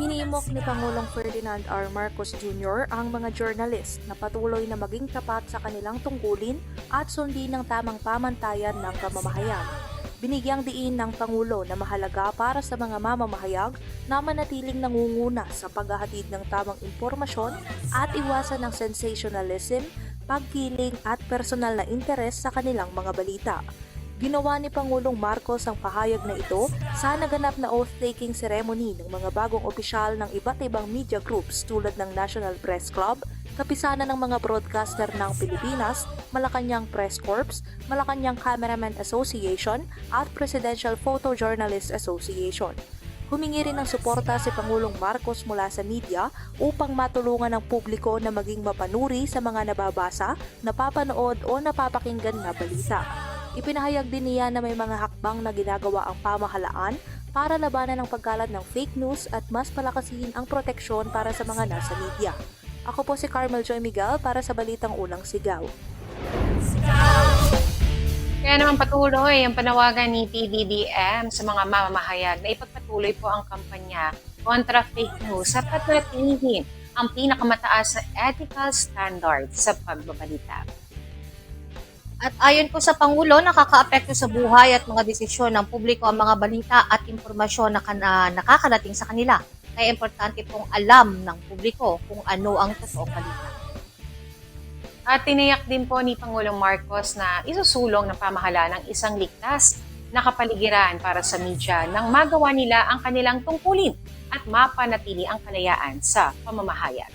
Hinimok ni Pangulong Ferdinand R. Marcos Jr. ang mga journalist na patuloy na maging tapat sa kanilang tungkulin at sundin ng tamang pamantayan ng kamamahayan. Binigyang diin ng Pangulo na mahalaga para sa mga mamamahayag na manatiling nangunguna sa paghahatid ng tamang impormasyon at iwasan ng sensationalism, pagkiling at personal na interes sa kanilang mga balita. Ginawa ni Pangulong Marcos ang pahayag na ito sa naganap na oath-taking ceremony ng mga bagong opisyal ng iba't ibang media groups tulad ng National Press Club, kapisanan ng mga broadcaster ng Pilipinas, Malacanang Press Corps, Malacanang Cameraman Association at Presidential Photojournalist Association. Humingi rin ng suporta si Pangulong Marcos mula sa media upang matulungan ng publiko na maging mapanuri sa mga nababasa, napapanood o napapakinggan na balita. Ipinahayag din niya na may mga hakbang na ginagawa ang pamahalaan para labanan ang pagkalat ng fake news at mas palakasin ang proteksyon para sa mga nasa media. Ako po si Carmel Joy Miguel para sa Balitang Unang Sigaw. Kaya naman patuloy ang panawagan ni PBBM sa mga mamamahayag na ipagpatuloy po ang kampanya kontra fake news sa patatinihin ang pinakamataas na ethical standards sa pagbabalita. At ayon po sa Pangulo, nakakaapekto sa buhay at mga desisyon ng publiko ang mga balita at impormasyon na kana- nakakarating sa kanila. Kaya importante pong alam ng publiko kung ano ang totoong balita. At tiniyak din po ni Pangulong Marcos na isusulong ng pamahalaan ng isang ligtas na kapaligiran para sa media nang magawa nila ang kanilang tungkulin at mapanatili ang kalayaan sa pamamahayag.